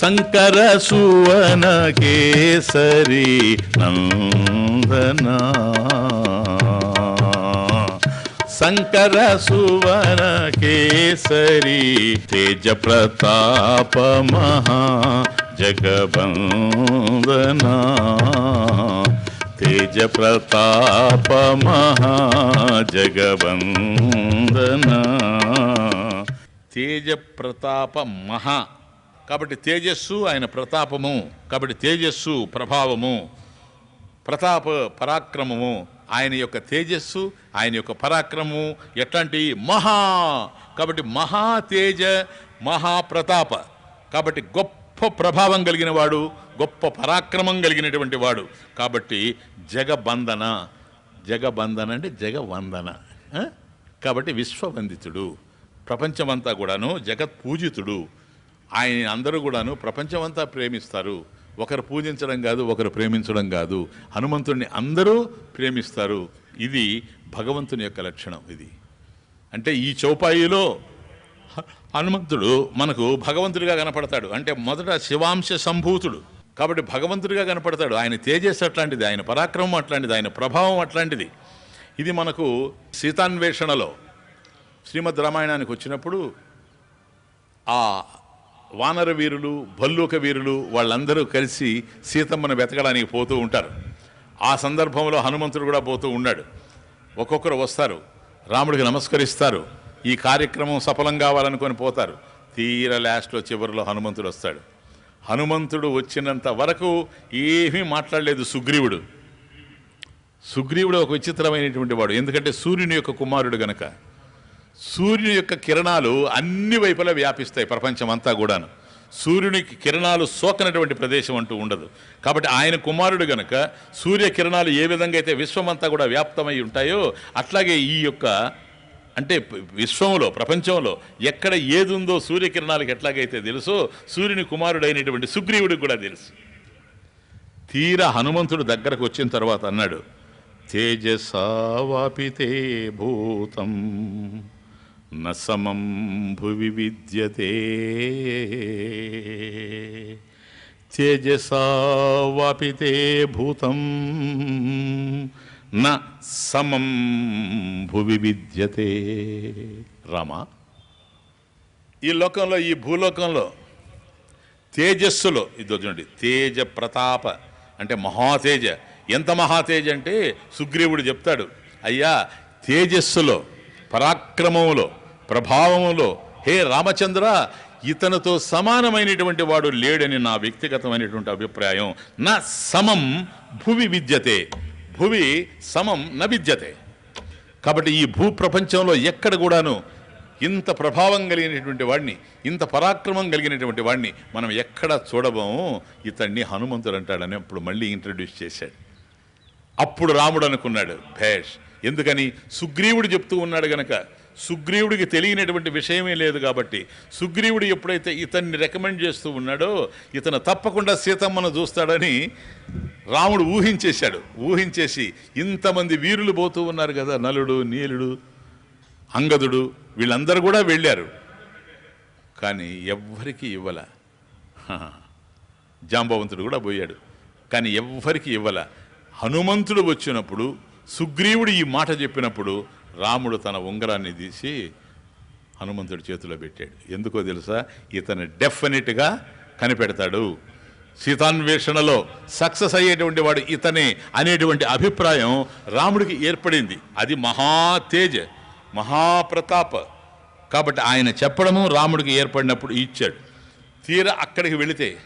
శంకర సువన కేసరి నందనా. శంకర సువన కేసరి తేజ ప్రతాప మహా జగబందనా. తేజ ప్రతాప మహా జగబందనా. తేజ ప్రతాప మహా కాబట్టి తేజస్సు ఆయన ప్రతాపము కాబట్టి తేజస్సు ప్రభావము ప్రతాప పరాక్రమము ఆయన యొక్క తేజస్సు ఆయన యొక్క పరాక్రమము ఎట్లాంటి మహా కాబట్టి మహా తేజ కాబట్టి గొప్ప ప్రభావం కలిగిన వాడు గొప్ప పరాక్రమం కలిగినటువంటి వాడు. కాబట్టి జగబంధన జగబంధన అంటే జగవందన కాబట్టి విశ్వవందితుడు ప్రపంచమంతా కూడాను జగత్ పూజితుడు ఆయన అందరూ కూడాను ప్రపంచమంతా ప్రేమిస్తారు. ఒకరు పూజించడం కాదు ఒకరు ప్రేమించడం కాదు. హనుమంతుడిని అందరూ ప్రేమిస్తారు. ఇది భగవంతుని యొక్క లక్షణం ఇది. అంటే ఈ చౌపాయిలో హనుమంతుడు మనకు భగవంతుడిగా కనపడతాడు. అంటే మొదట శివాంశ సంభూతుడు. కాబట్టి భగవంతుడిగా కనపడతాడు. ఆయన తేజస్సు అట్లాంటిది ఆయన పరాక్రమం అట్లాంటిది ఆయన ప్రభావం అట్లాంటిది. ఇది మనకు సీతాన్వేషణలో శ్రీమద్ రామాయణానికి వచ్చినప్పుడు ఆ వానర వీరులు భల్లూక వీరులు వాళ్ళందరూ కలిసి సీతమ్మను వెతకడానికి పోతూ ఉంటారు. ఆ సందర్భంలో హనుమంతుడు కూడా పోతూ ఉన్నాడు. ఒక్కొక్కరు వస్తారు. రాముడికి నమస్కరిస్తారు. ఈ కార్యక్రమం సఫలం కావాలనుకొని పోతారు. తీర లాస్ట్లో చివరిలో హనుమంతుడు వస్తాడు. హనుమంతుడు వచ్చినంత వరకు ఏమీ మాట్లాడలేదు సుగ్రీవుడు. సుగ్రీవుడు ఒక విచిత్రమైనటువంటి వాడు. ఎందుకంటే సూర్యుని యొక్క కుమారుడు గనక. సూర్యుని యొక్క కిరణాలు అన్ని వైపులా వ్యాపిస్తాయి ప్రపంచం అంతా కూడాను. సూర్యునికి కిరణాలు సోకనటువంటి ప్రదేశం అంటూ ఉండదు. కాబట్టి ఆయన కుమారుడు గనక సూర్యకిరణాలు ఏ విధంగా అయితే విశ్వమంతా కూడా వ్యాప్తమై ఉంటాయో అట్లాగే ఈ యొక్క అంటే విశ్వంలో ప్రపంచంలో ఎక్కడ ఏది ఉందో సూర్యకిరణాలకు ఎట్లాగైతే తెలుసో సూర్యుని కుమారుడైనటువంటి సుగ్రీవుడికి కూడా తెలుసు. తీర హనుమంతుడు దగ్గరకు వచ్చిన తర్వాత అన్నాడు తేజసావాపితే భూతం. న సమం భువి విద్యతే. తేజసావాపితే భూతం. న సమం భువి విద్యతే. రామ ఈ లోకంలో ఈ భూలోకంలో తేజస్సులో ఇది చూడండి తేజ ప్రతాప అంటే మహాతేజ. ఎంత మహాతేజ అంటే సుగ్రీవుడు చెప్తాడు అయ్యా తేజస్సులో పరాక్రమములో ప్రభావములో హే రామచంద్ర ఇతనితో సమానమైనటువంటి వాడు లేడని నా వ్యక్తిగతమైనటువంటి అభిప్రాయం. నా సమం భువి విద్యతే భువి సమం న విద్యతే. కాబట్టి ఈ భూ ప్రపంచంలో ఎక్కడ కూడాను ఇంత ప్రభావం కలిగినటువంటి వాడిని ఇంత పరాక్రమం కలిగినటువంటి వాడిని మనం ఎక్కడ చూడబోము? ఇతన్ని హనుమంతుడు అంటాడని అప్పుడు మళ్ళీ ఇంట్రడ్యూస్ చేశాడు. అప్పుడు రాముడు అనుకున్నాడు భేష్ ఎందుకని సుగ్రీవుడు చెప్తూ ఉన్నాడు గనక సుగ్రీవుడికి తెలియనటువంటి విషయమే లేదు కాబట్టి సుగ్రీవుడు ఎప్పుడైతే ఇతన్ని రికమెండ్ చేస్తూ ఉన్నాడో ఇతను తప్పకుండా సీతమ్మను చూస్తాడని రాముడు ఊహించేశాడు. ఊహించేసి ఇంతమంది వీరులు పోతూ ఉన్నారు కదా నలుడు నీలుడు అంగదుడు వీళ్ళందరూ కూడా వెళ్ళారు. కానీ ఎవ్వరికి ఇవ్వల. జాంబవంతుడు కూడా పోయాడు. కానీ ఎవ్వరికి ఇవ్వల. హనుమంతుడు వచ్చినప్పుడు సుగ్రీవుడు ఈ మాట చెప్పినప్పుడు రాముడు తన ఉంగరాన్ని తీసి హనుమంతుడి చేతిలో పెట్టాడు. ఎందుకో తెలుసా? ఇతను డెఫినెట్గా కనిపెడతాడు. సీతాన్వేషణలో సక్సెస్ అయ్యేటువంటి వాడు ఇతనే అనేటువంటి అభిప్రాయం రాముడికి ఏర్పడింది. అది మహాతేజ మహాప్రతాప కాబట్టి ఆయన చెప్పడము రాముడికి ఏర్పడినప్పుడు ఇచ్చాడు. తీరా అక్కడికి వెళితే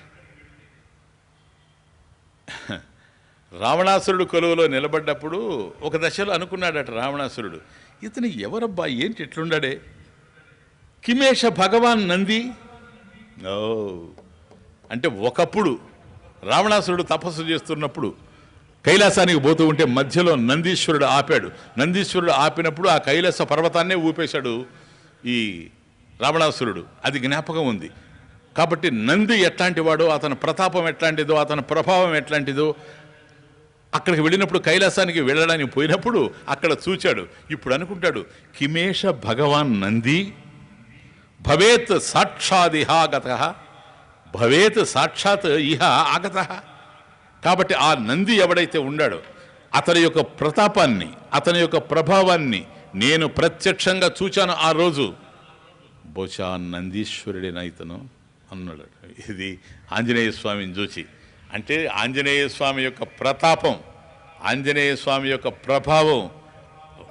రావణాసురుడు కొలువులో నిలబడ్డప్పుడు ఒక దశలో అనుకున్నాడట రావణాసురుడు ఇతను ఎవరబ్బా? ఏంటి ఎట్లుండడే కిమేష భగవాన్ నంది? ఓ. అంటే ఒకప్పుడు రావణాసురుడు తపస్సు చేస్తున్నప్పుడు కైలాసానికి పోతూ ఉంటే మధ్యలో నందీశ్వరుడు ఆపాడు. నందీశ్వరుడు ఆపినప్పుడు ఆ కైలాస పర్వతాన్నే ఊపేశాడు ఈ రావణాసురుడు. అది జ్ఞాపకం ఉంది. కాబట్టి నంది ఎట్లాంటి వాడో అతని ప్రతాపం ఎట్లాంటిదో అతని ప్రభావం ఎట్లాంటిదో అక్కడికి వెళ్ళినప్పుడు కైలాసానికి వెళ్ళడానికి పోయినప్పుడు అక్కడ చూచాడు. ఇప్పుడు అనుకుంటాడు కిమేష భగవాన్ నంది భవేత్ సాక్షాదిహాగత భవేత్ సాక్షాత్ ఇహ ఆగత. కాబట్టి ఆ నంది ఎవడైతే ఉన్నాడో అతని యొక్క ప్రతాపాన్ని అతని యొక్క ప్రభావాన్ని నేను ప్రత్యక్షంగా చూచాను ఆ రోజు. బహుశా నందీశ్వరుడేనా ఇతను? అన్నాడు. ఇది ఆంజనేయ స్వామిని చూచి అంటే ఆంజనేయ స్వామి యొక్క ప్రతాపం ఆంజనేయ స్వామి యొక్క ప్రభావం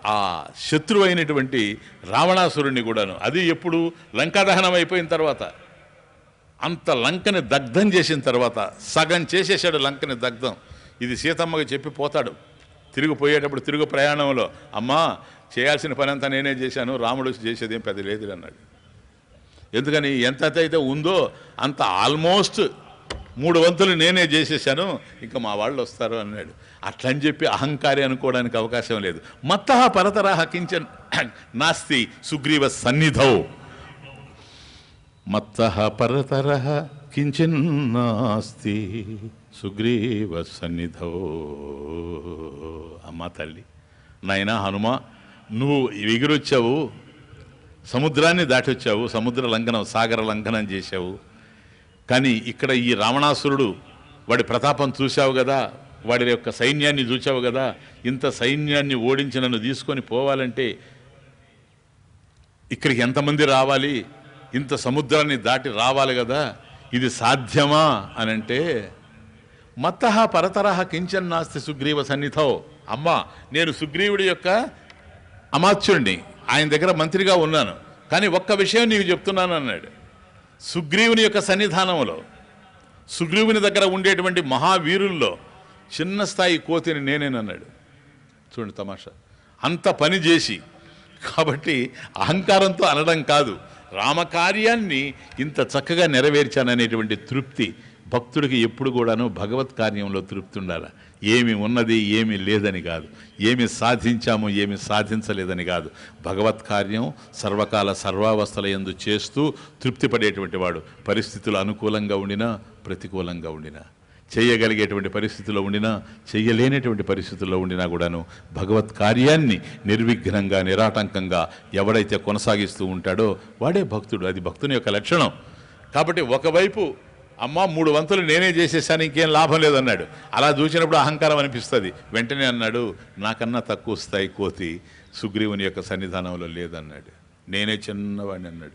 ఆ శత్రువు అయినటువంటి రావణాసురుణ్ణి కూడాను. అది ఎప్పుడు లంకాదహనం అయిపోయిన తర్వాత అంత లంకని దగ్ధం చేసిన తర్వాత సగం చేసేసాడు లంకని దగ్ధం. ఇది సీతమ్మకి చెప్పి పోతాడు. తిరిగిపోయేటప్పుడు తిరుగు ప్రయాణంలో అమ్మా చేయాల్సిన పని అంతా నేనే చేశాను రాముడు చేసేదేం పెద్ద లేదు అన్నాడు. ఎందుకని ఎంత అయితే ఉందో అంత ఆల్మోస్ట్ మూడు వంతులు నేనే చేసేసాను ఇంకా మా వాళ్ళు వస్తారు అన్నాడు. అట్లని చెప్పి అహంకారి అనుకోవడానికి అవకాశం లేదు. మత్త పరతరాహ కించన్ నాస్తి సుగ్రీవ సన్నిధౌ. మత్త పరతర కించిన్ నాస్తి సుగ్రీవ సన్నిధౌ. అమ్మ తల్లి నాయనా హనుమ నువ్వు ఎగిరొచ్చావు సముద్రాన్ని దాటొచ్చావు సముద్ర లంఘనం సాగర లంఘనం చేశావు. కానీ ఇక్కడ ఈ రావణాసురుడు వాడి ప్రతాపం చూశావు కదా? వాడి యొక్క సైన్యాన్ని చూచావు కదా? ఇంత సైన్యాన్ని ఓడించి నన్ను తీసుకొని పోవాలంటే ఇక్కడికి ఎంతమంది రావాలి? ఇంత సముద్రాన్ని దాటి రావాలి కదా? ఇది సాధ్యమా? అని అంటే మత్త పరతరహ కించన్ నాస్తి సుగ్రీవ సన్నిధో. అమ్మా నేను సుగ్రీవుడి యొక్క అమాత్యుడిని ఆయన దగ్గర మంత్రిగా ఉన్నాను. కానీ ఒక్క విషయం నీకు చెప్తున్నాను అన్నాడు. సుగ్రీవుని యొక్క సన్నిధానంలో సుగ్రీవుని దగ్గర ఉండేటువంటి మహావీరుల్లో చిన్న స్థాయి కోతిని నేనేనన్నాడు చూడండి తమాషా. అంత పని చేసి కాబట్టి అహంకారంతో అనడం కాదు రామకార్యాన్ని ఇంత చక్కగా నెరవేర్చాననేటువంటి తృప్తి భక్తుడికి ఎప్పుడు కూడాను భగవత్ కార్యంలో తృప్తి ఉండాలి. ఏమి ఉన్నది ఏమి లేదని కాదు. ఏమి సాధించాము ఏమి సాధించలేదని కాదు. భగవత్ కార్యం సర్వకాల సర్వావస్థల ఎందు చేస్తూ తృప్తిపడేటువంటి వాడు. పరిస్థితులు అనుకూలంగా ఉండినా ప్రతికూలంగా ఉండినా. చేయగలిగేటువంటి పరిస్థితుల్లో ఉండినా చేయలేనటువంటి పరిస్థితుల్లో ఉండినా కూడాను భగవత్ కార్యాన్ని నిర్విఘ్నంగా నిరాటంకంగా ఎవడైతే కొనసాగిస్తూ ఉంటాడో వాడే భక్తుడు. అది భక్తుని యొక్క లక్షణం. కాబట్టి ఒకవైపు అమ్మ మూడు వంతులు నేనే చేసేసాను ఇంకేం లాభం లేదన్నాడు. అలా చూసినప్పుడు అహంకారం అనిపిస్తుంది. వెంటనే అన్నాడు నాకన్నా తక్కువ స్థాయి కోతి సుగ్రీవుని యొక్క సన్నిధానంలో లేదన్నాడు. నేనే చిన్నవాడిని అన్నాడు.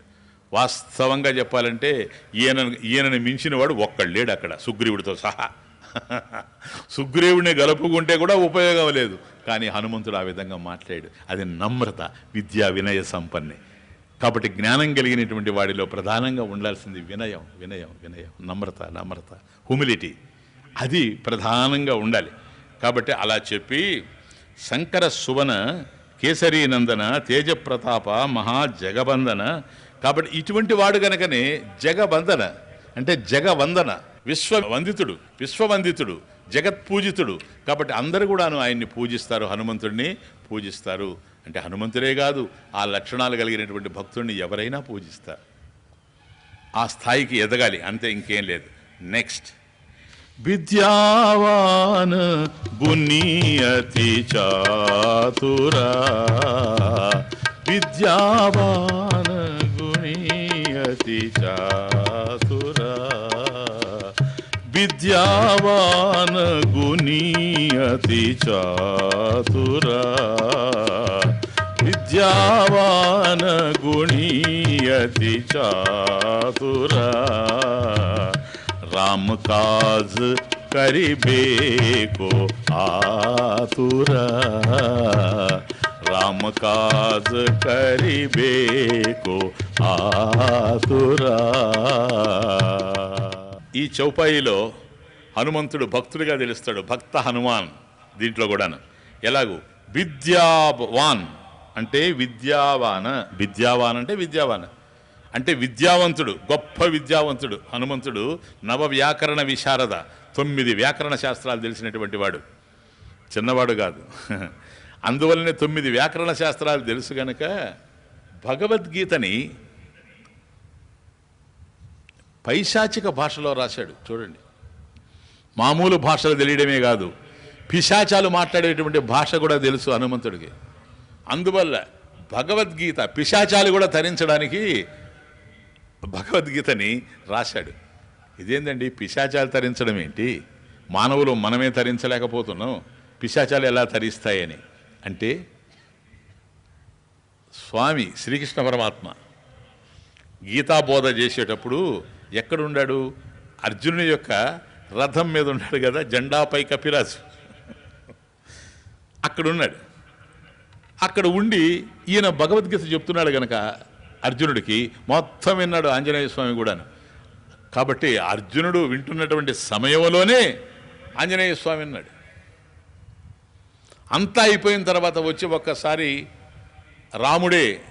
వాస్తవంగా చెప్పాలంటే ఈయన ఈయనని మించిన వాడు ఒక్కడు లేడు అక్కడ సుగ్రీవుడితో సహా. సుగ్రీవుడిని గలుపుకుంటే కూడా ఉపయోగం లేదు. కానీ హనుమంతుడు ఆ విధంగా మాట్లాడాడు. అది నమ్రత విద్యా వినయ సంపన్నే. కాబట్టి జ్ఞానం కలిగినటువంటి వాడిలో ప్రధానంగా ఉండాల్సింది వినయం వినయం వినయం నమ్రత నమ్రత హ్యూమిలిటీ అది ప్రధానంగా ఉండాలి. కాబట్టి అలా చెప్పి శంకర సువన కేసరీ నందన తేజప్రతాప మహా జగబంధన కాబట్టి ఇటువంటి వాడు గనకనే జగబంధన అంటే జగవందన విశ్వవందితుడు విశ్వవందితుడు జగత్పూజితుడు. కాబట్టి అందరు కూడాను ఆయన్ని పూజిస్తారు హనుమంతుడిని పూజిస్తారు. అంటే హనుమంతుడే కాదు ఆ లక్షణాలు కలిగినటువంటి భక్తుడిని ఎవరైనా పూజిస్తారు. ఆ స్థాయికి ఎదగాలి అంతే ఇంకేం లేదు. నెక్స్ట్ విద్యావాన్ గుణీయతి చాతురా. విద్యావాన్ గుణీయతి చాతురా. విద్యావాన్ గుణీయతి చాతురా. విద్యావాన్ గుణీయతి చాతురా राम काज करिबे को आतुरा राम काज करिबे को ఆతురా ఈ చౌపాయిలో హనుమంతుడు భక్తుడిగా తెలుస్తాడు భక్త హనుమాన్ దీంట్లో కూడాను ఎలాగూ విద్యావాన్ అంటే విద్యావాన. విద్యావాన్ అంటే విద్యావాన. అంటే విద్యావంతుడు గొప్ప విద్యావంతుడు హనుమంతుడు నవ వ్యాకరణ విశారద తొమ్మిది వ్యాకరణ శాస్త్రాలు తెలిసినటువంటి వాడు. చిన్నవాడు కాదు. అందువల్లనే తొమ్మిది వ్యాకరణ శాస్త్రాలు తెలుసు గనక భగవద్గీతని పైశాచిక భాషలో రాశాడు. చూడండి. మామూలు భాషలు తెలియడమే కాదు. పిశాచాలు మాట్లాడేటువంటి భాష కూడా తెలుసు హనుమంతుడికి. అందువల్ల భగవద్గీత పిశాచాలు కూడా తరించడానికి భగవద్గీతని రాశాడు. ఇదేందండి? పిశాచాలు తరించడం ఏంటి? మానవులు మనమే తరించలేకపోతున్నాం పిశాచాలు ఎలా తరిస్తాయని అంటే స్వామి శ్రీకృష్ణ పరమాత్మ గీతాబోధ చేసేటప్పుడు ఎక్కడున్నాడు అర్జునుని యొక్క రథం మీద ఉన్నాడు కదా జెండాపై కపిరాజు అక్కడున్నాడు. అక్కడ ఉండి ఈయన భగవద్గీత చెప్తున్నాడు గనక అర్జునుడికి మొత్తం విన్నాడు ఆంజనేయ స్వామి కూడాను. కాబట్టి అర్జునుడు వింటున్నటువంటి సమయంలోనే ఆంజనేయ స్వామి విన్నాడు. అంతా అయిపోయిన తర్వాత వచ్చి ఒక్కసారి రాముడే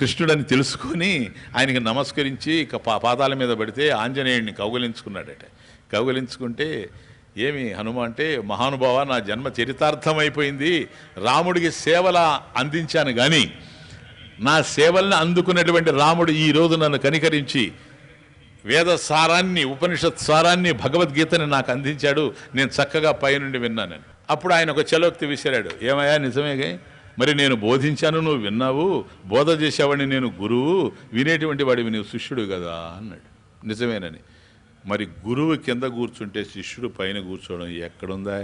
కృష్ణుడని తెలుసుకొని ఆయనకి నమస్కరించి పాదాల మీద పడితే ఆంజనేయుడిని కౌగలించుకున్నాడట. కౌగలించుకుంటే ఏమి హనుమ అంటే మహానుభావ నా జన్మ చరితార్థమైపోయింది. రాముడికి సేవల అందించాను కానీ నా సేవల్ని అందుకున్నటువంటి రాముడు ఈ రోజు నన్ను కనికరించి వేద సారాన్ని ఉపనిషత్ సారాన్ని భగవద్గీతని నాకు అందించాడు. నేను చక్కగా పైనుండి విన్నానని అప్పుడు ఆయన ఒక చలోక్తి విసిరాడు. ఏమయ్యా నిజమేగా మరి నేను బోధించాను నువ్వు విన్నావు. బోధ చేసేవాడిని నేను గురువు. వినేటువంటి వాడివి నువ్వు శిష్యుడు కదా అన్నాడు. నిజమేనని. మరి గురువు కింద కూర్చుంటే శిష్యుడు పైన కూర్చోవడం ఎక్కడుందా?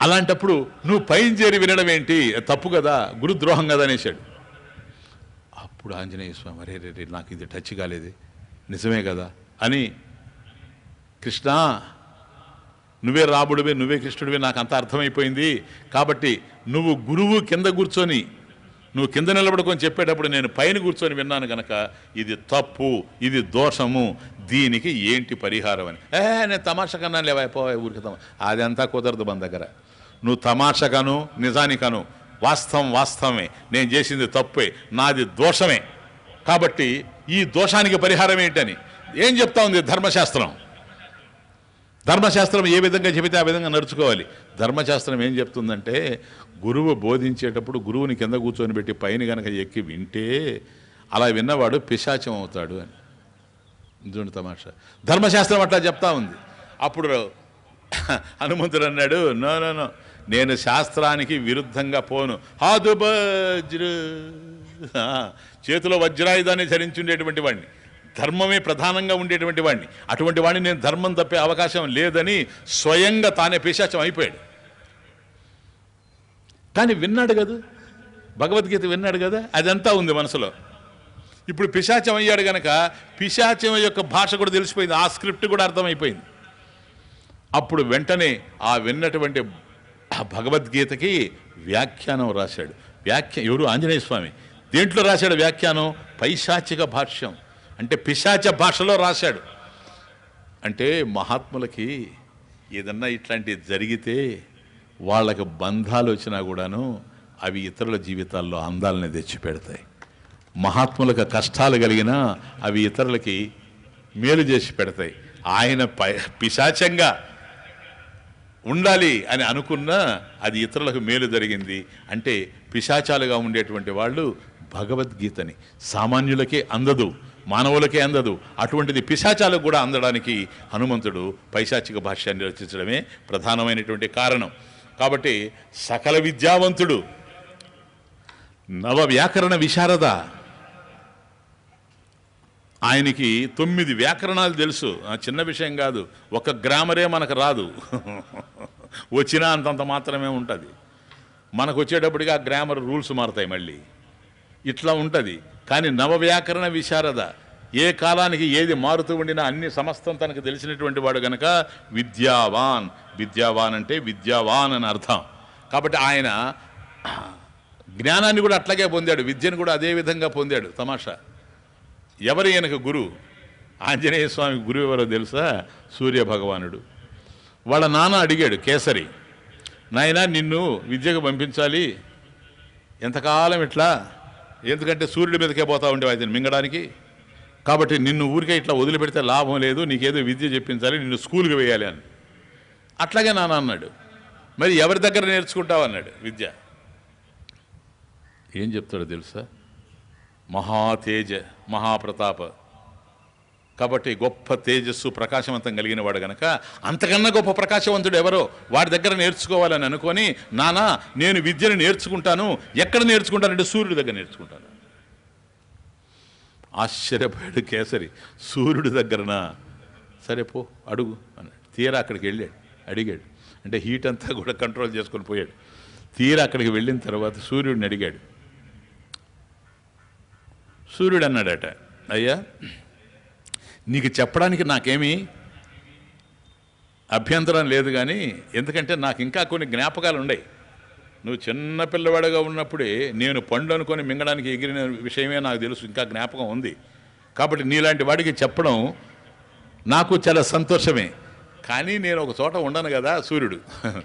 అలాంటప్పుడు నువ్వు పైన చేరి వినడం ఏంటి? తప్పు కదా గురుద్రోహం కదా అనేసాడు అప్పుడు ఆంజనేయ స్వామి అరే రే రే, నాకు ఇది టచ్ కాలేదు నిజమే కదా అని కృష్ణ నువ్వే రాముడివే నువ్వే కృష్ణుడివే నాకు అంత అర్థమైపోయింది. కాబట్టి నువ్వు గురువు కింద కూర్చొని నువ్వు కింద నిలబడుకొని చెప్పేటప్పుడు నేను పైన కూర్చొని విన్నాను గనక ఇది తప్పు ఇది దోషము దీనికి ఏంటి పరిహారం అని? ఏ నేను తమాషా కన్నా లేవా? ఊరికి తమా. అదంతా కుదరదు మన దగ్గర. నువ్వు తమాషకను నిజానికను వాస్తవం వాస్తవమే. నేను చేసింది తప్పే. నాది దోషమే. కాబట్టి ఈ దోషానికి పరిహారం ఏంటని? ఏం చెప్తా ఉంది ధర్మశాస్త్రం? ధర్మశాస్త్రం ఏ విధంగా చెబితే ఆ విధంగా నడుచుకోవాలి. ధర్మశాస్త్రం ఏం చెప్తుందంటే గురువు బోధించేటప్పుడు గురువుని కింద కూర్చొని పెట్టి పైన కనుక ఎక్కి వింటే అలా విన్నవాడు పిశాచం అవుతాడు అని. చూడండి తమాషా. ధర్మశాస్త్రం అట్లా చెప్తా ఉంది. అప్పుడు హనుమంతుడు అన్నాడు నో నో నో నేను శాస్త్రానికి విరుద్ధంగా పోను. హాదు వజ్ర. చేతిలో వజ్రాయుధాన్ని ధరించుండేటువంటి వాడిని ధర్మమే ప్రధానంగా ఉండేటువంటి వాడిని అటువంటి వాడిని నేను ధర్మం తప్పే అవకాశం లేదని స్వయంగా తానే పిశాచం అయిపోయాడు. కానీ విన్నాడు కదా? భగవద్గీత విన్నాడు కదా? అదంతా ఉంది మనసులో. ఇప్పుడు పిశాచం అయ్యాడు గనక పిశాచం యొక్క భాష కూడా తెలిసిపోయింది. ఆ స్క్రిప్ట్ కూడా అర్థమైపోయింది. అప్పుడు వెంటనే ఆ విన్నటువంటి ఆ భగవద్గీతకి వ్యాఖ్యానం రాశాడు. వ్యాఖ్య ఎవరు? ఆంజనేయ స్వామి. దేంట్లో రాశాడు వ్యాఖ్యానం? పైశాచిక భాష్యం. అంటే పిశాచ భాషలో రాశాడు. అంటే మహాత్ములకి ఏదన్నా ఇట్లాంటివి జరిగితే వాళ్ళకి బంధాలు వచ్చినా కూడాను అవి ఇతరుల జీవితాల్లో అందాలని తెచ్చిపెడతాయి. మహాత్ములకు కష్టాలు కలిగినా అవి ఇతరులకి మేలు చేసి పెడతాయి. ఆయన పై పిశాచంగా ఉండాలి అని అనుకున్నా అది ఇతరులకు మేలు జరిగింది. అంటే పిశాచాలుగా ఉండేటువంటి వాళ్ళు భగవద్గీతని సామాన్యులకే అందదు మానవులకే అందదు. అటువంటిది పిశాచాలకు కూడా అందడానికి హనుమంతుడు పైశాచిక భాష్యాన్ని రచించడమే ప్రధానమైనటువంటి కారణం. కాబట్టి సకల విద్యావంతుడు నవ వ్యాకరణ విశారద ఆయనకి తొమ్మిది వ్యాకరణాలు తెలుసు. ఆ చిన్న విషయం కాదు. ఒక గ్రామరే మనకు రాదు. వచ్చినా అంతంత మాత్రమే ఉంటుంది. మనకు వచ్చేటప్పటికి ఆ గ్రామర్ రూల్స్ మారుతాయి మళ్ళీ. ఇట్లా ఉంటుంది. కానీ నవ వ్యాకరణ విశారద ఏ కాలానికి ఏది మారుతూ ఉండినా అన్ని సమస్తం తనకు తెలిసినటువంటి వాడు గనక విద్యావాన్. విద్యావాన్ అంటే విద్యావాన్ అని అర్థం. కాబట్టి ఆయన జ్ఞానాన్ని కూడా అట్లాగే పొందాడు. విద్యను కూడా అదే విధంగా పొందాడు. తమాషా. ఎవరు ఈయనకు గురువు ఆంజనేయ స్వామి గురువు ఎవరో తెలుసా? సూర్య భగవానుడు. వాళ్ళ నాన్న అడిగాడు కేసరి నాయనా నిన్ను విద్యకు పంపించాలి. ఎంతకాలం ఇట్లా? ఎందుకంటే సూర్యుడి మీదకే పోతా ఉండేవి అతను మింగడానికి. కాబట్టి నిన్ను ఊరికే ఇట్లా వదిలిపెడితే లాభం లేదు నీకేదో విద్య చెప్పించాలి నిన్ను స్కూల్కి వేయాలి అని. అట్లాగే నాన్న అన్నాడు. మరి ఎవరి దగ్గర నేర్చుకుంటావు? అన్నాడు విద్య. ఏం చెప్తాడో తెలుసా? మహాతేజ మహాప్రతాప. కాబట్టి గొప్ప తేజస్సు ప్రకాశవంతం కలిగిన వాడు గనక అంతకన్నా గొప్ప ప్రకాశవంతుడు ఎవరో వాడి దగ్గర నేర్చుకోవాలని అనుకొని నానా నేను విద్యను నేర్చుకుంటాను ఎక్కడ నేర్చుకుంటానంటే సూర్యుడి దగ్గర నేర్చుకుంటాను. ఆశ్చర్యపోయాడు కేసరి. సూర్యుడి దగ్గరనా? సరే పో అడుగు అన్నాడు. తీరా అక్కడికి వెళ్ళాడు అడిగాడు. అంటే హీట్ అంతా కూడా కంట్రోల్ చేసుకొని పోయాడు. తీరా అక్కడికి వెళ్ళిన తర్వాత సూర్యుడిని అడిగాడు. సూర్యుడు అన్నాడట అయ్యా నీకు చెప్పడానికి నాకేమీ అభ్యంతరం లేదు కానీ ఎందుకంటే నాకు ఇంకా కొన్ని జ్ఞాపకాలు ఉన్నాయి నువ్వు చిన్న పిల్లవాడిగా ఉన్నప్పుడే నేను పండు అనుకొని మింగడానికి ఎగిరిన విషయమే నాకు తెలుసు ఇంకా జ్ఞాపకం ఉంది. కాబట్టి నీలాంటి వాడికి చెప్పడం నాకు చాలా సంతోషమే. కానీ నేను ఒక చోట ఉండను కదా సూర్యుడు.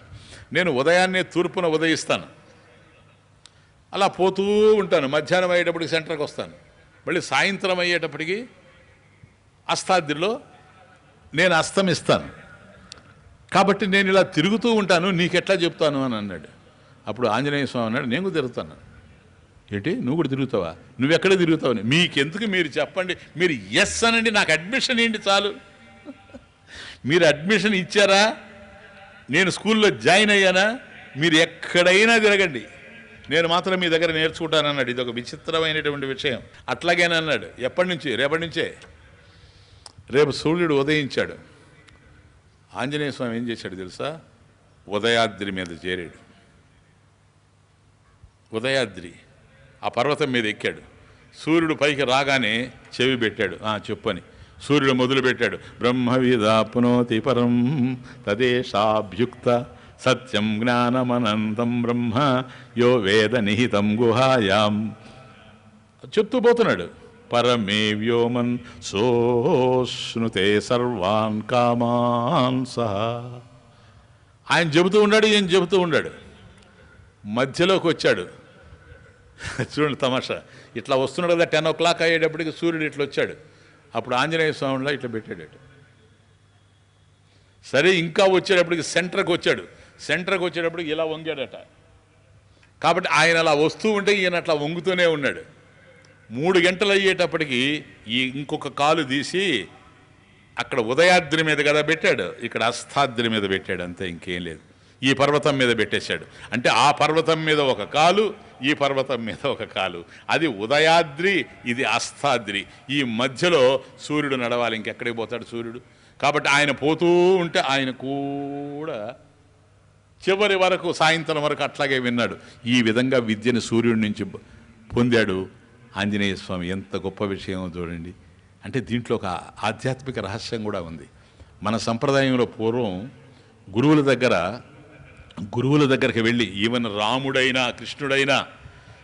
నేను ఉదయాన్నే తూర్పున ఉదయిస్తాను. అలా పోతూ ఉంటాను. మధ్యాహ్నం అయ్యేటప్పటికి సెంటర్కి వస్తాను మళ్ళీ సాయంత్రం అయ్యేటప్పటికి అస్తాద్రిలో నేను అస్తమిస్తాను కాబట్టి నేను ఇలా తిరుగుతూ ఉంటాను నీకెట్లా చెప్తాను అని అన్నాడు. అప్పుడు ఆంజనేయ స్వామి అన్నాడు నేను కూడా తిరుగుతాను. ఏంటి? నువ్వు కూడా తిరుగుతావా? నువ్వెక్కడ తిరుగుతావు అని. మీకెందుకు మీరు చెప్పండి? మీరు ఎస్ అనండి నాకు అడ్మిషన్ ఏంటి చాలు. మీరు అడ్మిషన్ ఇచ్చారా? నేను స్కూల్లో జాయిన్ అయ్యానా? మీరు ఎక్కడైనా తిరగండి. నేను మాత్రం మీ దగ్గర నేర్చుకుంటానన్నాడు ఇది ఒక విచిత్రమైనటువంటి విషయం. అట్లాగేనన్నాడు ఎప్పటి నుంచి? రేపటి నుంచే. రేపు సూర్యుడు ఉదయించాడు. ఆంజనేయ స్వామి ఏం చేశాడు తెలుసా? ఉదయాద్రి మీద చేరాడు. ఉదయాద్రి. ఆ పర్వతం మీద ఎక్కాడు. సూర్యుడు పైకి రాగానే చెవి పెట్టాడు. "ఆ, చెప్పని సూర్యుడు మొదలు పెట్టాడు బ్రహ్మవిదాప్నోతి పరం తదేశాభ్యుక్త సత్యం జ్ఞానమనంతం బ్రహ్మ యో వేద నిహితం గుహాయాం. చెప్తూ పోతున్నాడు. పరమే వ్యోమన్ సోష్ణుతే సర్వాన్ కామాన్ సహా. ఆయన చెబుతూ ఉన్నాడు ఈయన చెబుతూ ఉన్నాడు. మధ్యలోకి వచ్చాడు. చూడండి తమాషా ఇట్లా వస్తున్నాడు కదా టెన్ ఓ క్లాక్ అయ్యేటప్పటికి సూర్యుడు ఇట్లా వచ్చాడు. అప్పుడు ఆంజనేయ స్వామిలో ఇట్లా పెట్టాడు సరే ఇంకా వచ్చేటప్పటికి సెంటర్కి వచ్చాడు. సెంటర్కి వచ్చేటప్పుడు ఇలా వంగాడట. కాబట్టి ఆయన అలా వస్తూ ఉంటే ఈయన అట్లా వంగుతూనే ఉన్నాడు. మూడు గంటలు అయ్యేటప్పటికి ఈ ఇంకొక కాలు తీసి అక్కడ ఉదయాద్రి మీద కదా పెట్టాడు. ఇక్కడ అస్థాద్రి మీద పెట్టాడు అంతే ఇంకేం లేదు. ఈ పర్వతం మీద పెట్టేశాడు. అంటే ఆ పర్వతం మీద ఒక కాలు ఈ పర్వతం మీద ఒక కాలు. అది ఉదయాద్రి ఇది అస్థాద్రి ఈ మధ్యలో సూర్యుడు నడవాలి ఇంకెక్కడికి పోతాడు సూర్యుడు? కాబట్టి ఆయన పోతూ ఉంటే ఆయన కూడా చివరి వరకు సాయంత్రం వరకు అట్లాగే విన్నాడు. ఈ విధంగా విద్యను సూర్యుడి నుంచి పొందాడు. ఆంజనేయ స్వామి ఎంత గొప్ప విషయం చూడండి. అంటే దీంట్లో ఒక ఆధ్యాత్మిక రహస్యం కూడా ఉంది. మన సంప్రదాయంలో పూర్వం గురువుల దగ్గర గురువుల దగ్గరికి వెళ్ళి ఈవెన్ రాముడైనా కృష్ణుడైనా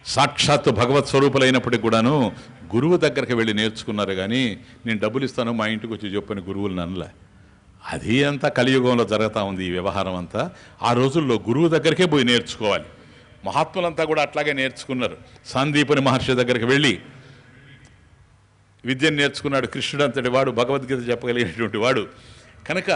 సాక్షాత్తు భగవత్ స్వరూపులైనప్పటికి కూడాను గురువు దగ్గరికి వెళ్ళి నేర్చుకున్నారు. కానీ నేను డబ్బులు ఇస్తాను మా ఇంటికి వచ్చి చెప్పని గురువులు నన్నలే అది అంతా కలియుగంలో జరుగుతూ ఉంది ఈ వ్యవహారం అంతా. ఆ రోజుల్లో గురువు దగ్గరికే పోయి నేర్చుకోవాలి. మహాత్ములంతా కూడా అట్లాగే నేర్చుకున్నారు. సందీపుని మహర్షి దగ్గరికి వెళ్ళి విద్యను నేర్చుకున్నాడు కృష్ణుడు అంతటి వాడు భగవద్గీత చెప్పగలిగినటువంటి వాడు. కనుక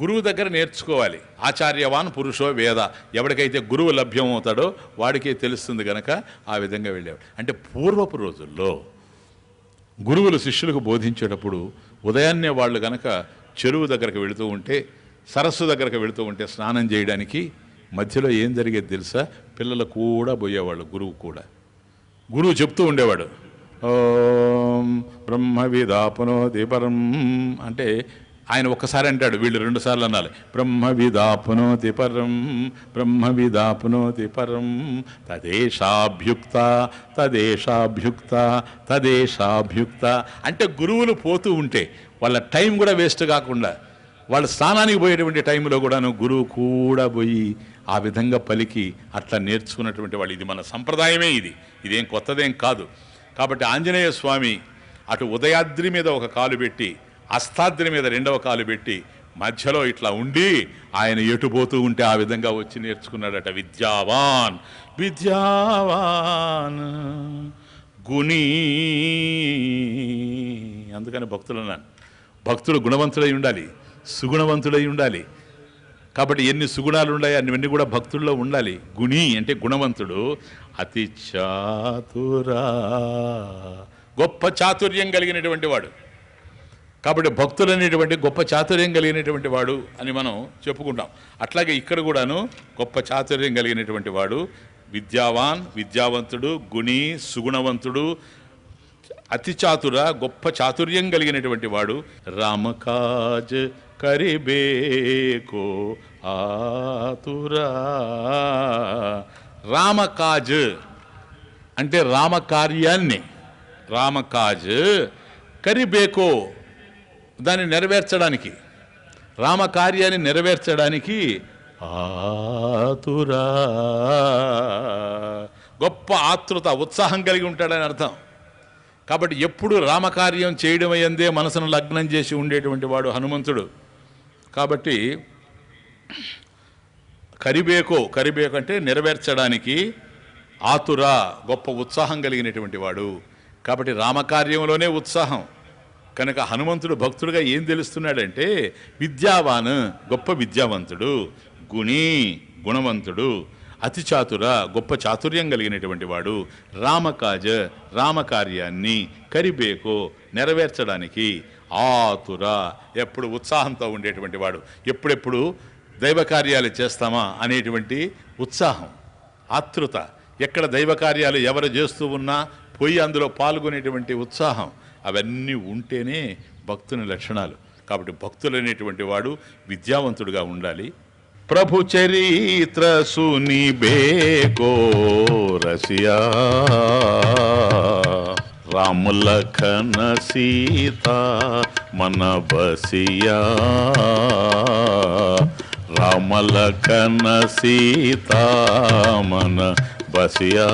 గురువు దగ్గర నేర్చుకోవాలి. ఆచార్యవాన్ పురుషో వేద. ఎవరికైతే గురువు లభ్యం అవుతాడో వాడికే తెలుస్తుంది కనుక ఆ విధంగా వెళ్ళేవాడు. అంటే పూర్వపు రోజుల్లో గురువులు శిష్యులకు బోధించేటప్పుడు ఉదయాన్నే వాళ్ళు కనుక చెరువు దగ్గరకు వెళుతూ ఉంటే సరస్సు దగ్గరకు వెళుతూ ఉంటే స్నానం చేయడానికి మధ్యలో ఏం జరిగేది తెలుసా? పిల్లలు కూడా పోయేవాళ్ళు గురువు కూడా. గురువు చెప్తూ ఉండేవాడు ఓం బ్రహ్మవిధాపనోది పరం అంటే ఆయన ఒక్కసారి అంటాడు వీళ్ళు రెండు సార్లు అనాలి. బ్రహ్మవిదాపునోతి పరం బ్రహ్మవిదాపునోతి పరం తదేశాభ్యుక్త తదేశాభ్యుక్త తదేశాభ్యుక్త. అంటే గురువులు పోతూ ఉంటే వాళ్ళ టైం కూడా వేస్ట్ కాకుండా వాళ్ళ స్నానానికి పోయేటువంటి టైంలో కూడాను గురువు కూడా పోయి ఆ విధంగా పలికి అట్లా నేర్చుకున్నటువంటి వాళ్ళు. ఇది మన సంప్రదాయమే ఇది. ఇదేం కొత్తదేం కాదు. కాబట్టి ఆంజనేయ స్వామి అటు ఉదయాద్రి మీద ఒక కాలు పెట్టి అస్తాద్రి మీద రెండవ కాలు పెట్టి మధ్యలో ఇట్లా ఉండి ఆయన ఎటుపోతూ ఉంటే ఆ విధంగా వచ్చి నేర్చుకున్నాడట విద్యావాన్. విద్యావాన్ గుణీ. అందుకని భక్తులు అన్నాను. భక్తుడు గుణవంతుడై ఉండాలి సుగుణవంతుడై ఉండాలి. కాబట్టి ఎన్ని సుగుణాలు ఉన్నాయి అన్ని కూడా భక్తుల్లో ఉండాలి. గుణి అంటే గుణవంతుడు. అతి చాతురా. గొప్ప చాతుర్యం కలిగినటువంటి వాడు. కాబట్టి భక్తులు అనేటువంటి గొప్ప చాతుర్యం కలిగినటువంటి వాడు అని మనం చెప్పుకుంటాం. అట్లాగే ఇక్కడ కూడాను గొప్ప చాతుర్యం కలిగినటువంటి వాడు విద్యావాన్ విద్యావంతుడు గుణి సుగుణవంతుడు అతి చాతుర గొప్ప చాతుర్యం కలిగినటువంటి వాడు రామకాజ్ కరిబేకో ఆతురా. రామకాజ్ అంటే రామకార్యాన్ని రామకాజ్ కరిబేకో దాన్ని నెరవేర్చడానికి రామకార్యాన్ని నెరవేర్చడానికి ఆతురా గొప్ప ఆతృత ఉత్సాహం కలిగి ఉంటాడని అర్థం. కాబట్టి ఎప్పుడు రామకార్యం చేయడం అయ్యందే మనసును లగ్నం చేసి ఉండేటువంటి వాడు హనుమంతుడు. కాబట్టి కరిబేకో కరిబేకు అంటే నెరవేర్చడానికి ఆతుర గొప్ప ఉత్సాహం కలిగినటువంటి వాడు. కాబట్టి రామకార్యంలోనే ఉత్సాహం. కనుక హనుమంతుడు భక్తుడుగా ఏం తెలుస్తున్నాడంటే విద్యావాన్ గొప్ప విద్యావంతుడు గుణి గుణవంతుడు అతి చాతుర గొప్ప చాతుర్యం కలిగినటువంటి వాడు రామకాజ రామకార్యాన్ని కరిబేకో నెరవేర్చడానికి ఆతుర ఎప్పుడు ఉత్సాహంతో ఉండేటువంటి వాడు ఎప్పుడెప్పుడు దైవ కార్యాలు చేస్తామా అనేటువంటి ఉత్సాహం ఆతృత ఎక్కడ దైవ కార్యాలు ఎవరు చేస్తూ ఉన్నా పోయి అందులో పాల్గొనేటువంటి ఉత్సాహం అవన్నీ ఉంటేనే భక్తుని లక్షణాలు. కాబట్టి భక్తులు అనేటువంటి వాడు విద్యావంతుడుగా ఉండాలి. ప్రభు చరిత్ర సుని బేకో రసియా. రామ లఖన సీత మన బసియా. రామ లఖన సీత మన బసియా.